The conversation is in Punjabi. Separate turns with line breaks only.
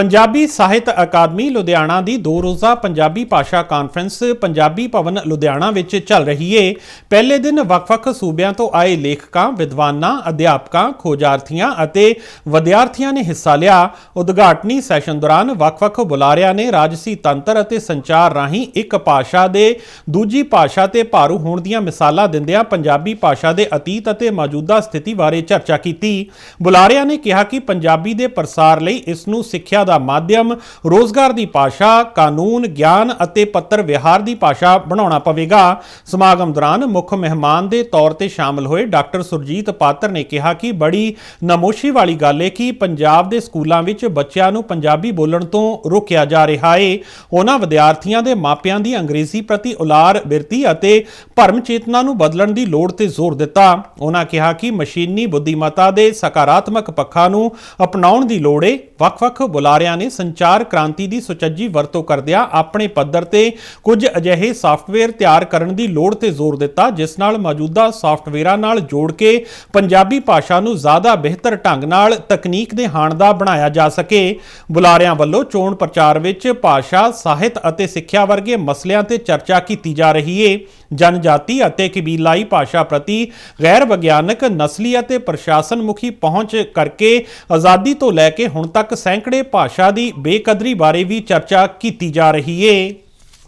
ਪੰਜਾਬੀ ਸਾਹਿਤ ਅਕਾਦਮੀ ਲੁਧਿਆਣਾ ਦੀ ਦੋ ਰੋਜ਼ਾ ਪੰਜਾਬੀ ਭਾਸ਼ਾ ਕਾਨਫਰੰਸ ਪੰਜਾਬੀ ਭਵਨ ਲੁਧਿਆਣਾ ਵਿੱਚ ਚੱਲ ਰਹੀ ਏ। ਪਹਿਲੇ ਦਿਨ ਵੱਖ-ਵੱਖ ਸੂਬਿਆਂ ਤੋਂ ਆਏ ਲੇਖਕਾਂ, ਵਿਦਵਾਨਾਂ, ਅਧਿਆਪਕਾਂ, ਖੋਜਾਰਥੀਆਂ ਅਤੇ ਵਿਦਿਆਰਥੀਆਂ ਨੇ ਹਿੱਸਾ ਲਿਆ। ਉਦਘਾਟਨੀ ਸੈਸ਼ਨ ਦੌਰਾਨ ਵੱਖ-ਵੱਖ ਬੁਲਾਰਿਆਂ ਨੇ ਰਾਜਸੀ ਤੰਤਰ ਅਤੇ ਸੰਚਾਰ ਰਾਹੀਂ ਇੱਕ ਭਾਸ਼ਾ ਦੇ ਦੂਜੀ ਭਾਸ਼ਾ ਤੇ ਭਾਰੂ ਹੋਣ ਦੀਆਂ ਮਿਸਾਲਾਂ ਦਿੰਦਿਆਂ ਪੰਜਾਬੀ ਭਾਸ਼ਾ ਦੇ ਅਤੀਤ ਅਤੇ ਮੌਜੂਦਾ ਸਥਿਤੀ ਬਾਰੇ ਚਰਚਾ ਕੀਤੀ। ਬੁਲਾਰਿਆਂ ਨੇ ਕਿਹਾ ਕਿ ਪੰਜਾਬੀ ਦੇ ਪ੍ਰਸਾਰ ਲਈ ਇਸ ਨੂੰ ਸਿੱਖਿਆ ਦਾ ਮਾਧਿਅਮ, ਰੋਜ਼ਗਾਰ ਦੀ ਭਾਸ਼ਾ, ਕਾਨੂੰਨ, ਗਿਆਨ ਅਤੇ ਪੱਤਰ ਵਿਹਾਰ ਦੀ ਭਾਸ਼ਾ ਬਣਾਉਣਾ ਪਵੇਗਾ। ਸਮਾਗਮ ਦੌਰਾਨ ਮੁੱਖ ਮਹਿਮਾਨ ਦੇ ਤੌਰ ਤੇ ਸ਼ਾਮਲ ਹੋਏ ਡਾਕਟਰ ਸੁਰਜੀਤ ਪਾਤਰ ਨੇ ਕਿਹਾ ਕਿ ਬੜੀ ਨਮੋਸ਼ੀ ਵਾਲੀ ਗੱਲ ਹੈ ਕਿ ਪੰਜਾਬ ਦੇ ਸਕੂਲਾਂ ਵਿੱਚ ਬੱਚਿਆਂ ਨੂੰ ਪੰਜਾਬੀ ਬੋਲਣ ਤੋਂ ਰੋਕਿਆ ਜਾ ਰਿਹਾ ਹੈ ਉਹਨਾਂ ਵਿਦਿਆਰਥੀਆਂ ਦੇ ਮਾਪਿਆਂ ਦੀ ਅੰਗਰੇਜ਼ੀ ਪ੍ਰਤੀ ਉਲਾਰ, ਬਿਰਤੀ ਅਤੇ ਭਰਮ ਚੇਤਨਾ ਨੂੰ ਬਦਲਣ ਦੀ ਲੋੜ ਤੇ ਜ਼ੋਰ ਦਿੱਤਾ। ਉਹਨਾਂ ਕਿਹਾ ਕਿ ਮਸ਼ੀਨੀ ਬੁੱਧੀਮਤਾ ਦੇ ਸਕਾਰਾਤਮਕ ਪੱਖਾਂ ਨੂੰ ਅਪਣਾਉਣ ਦੀ ਲੋੜ ਹੈ ਵੱਖ-ਵੱਖ ਬੁਲਾ ਬੁਲਾਰਿਆਂ ਨੇ ਸੰਚਾਰ ਕ੍ਰਾਂਤੀ ਦੀ ਸੁਚੱਜੀ ਵਰਤੋਂ ਕਰਦਿਆਂ ਆਪਣੇ ਪੱਧਰ ਤੇ ਕੁਝ ਅਜਿਹੇ ਸਾਫਟਵੇਅਰ ਤਿਆਰ ਕਰਨ ਦੀ ਲੋੜ ਤੇ ਜ਼ੋਰ ਦਿੱਤਾ, ਜਿਸ ਨਾਲ ਮੌਜੂਦਾ ਸਾਫਟਵੇਅਰਾਂ ਨਾਲ ਜੋੜ ਕੇ ਪੰਜਾਬੀ ਭਾਸ਼ਾ ਨੂੰ ਜ਼ਿਆਦਾ ਬਿਹਤਰ ਢੰਗ ਨਾਲ ਤਕਨੀਕ ਦੇ ਹਾਣ ਦਾ ਬਣਾਇਆ ਜਾ ਸਕੇ। ਬੁਲਾਰਿਆਂ ਵੱਲੋਂ ਚੋਣ ਪ੍ਰਚਾਰ ਵਿੱਚ ਭਾਸ਼ਾ, ਸਾਹਿਤ ਅਤੇ ਸਿੱਖਿਆ ਵਰਗੇ ਮਸਲਿਆਂ ਤੇ ਚਰਚਾ ਕੀਤੀ ਜਾ ਰਹੀ ਏ। ਜਨਜਾਤੀ ਅਤੇ ਕਬੀਲਾਈ ਭਾਸ਼ਾ ਪ੍ਰਤੀ ਗੈਰ ਵਿਗਿਆਨਕ ਨਸਲੀ ਅਤੇ ਪ੍ਰਸ਼ਾਸਨ ਮੁਖੀ ਪਹੁੰਚ ਕਰਕੇ ਆਜ਼ਾਦੀ ਤੋਂ ਲੈ ਕੇ ਹੁਣ ਤੱਕ ਸੈਂਕੜੇ ਭਾਸ਼ਾ ਦੀ ਬੇਕਦਰੀ ਬਾਰੇ ਵੀ ਚਰਚਾ ਕੀਤੀ ਜਾ ਰਹੀ ਏ।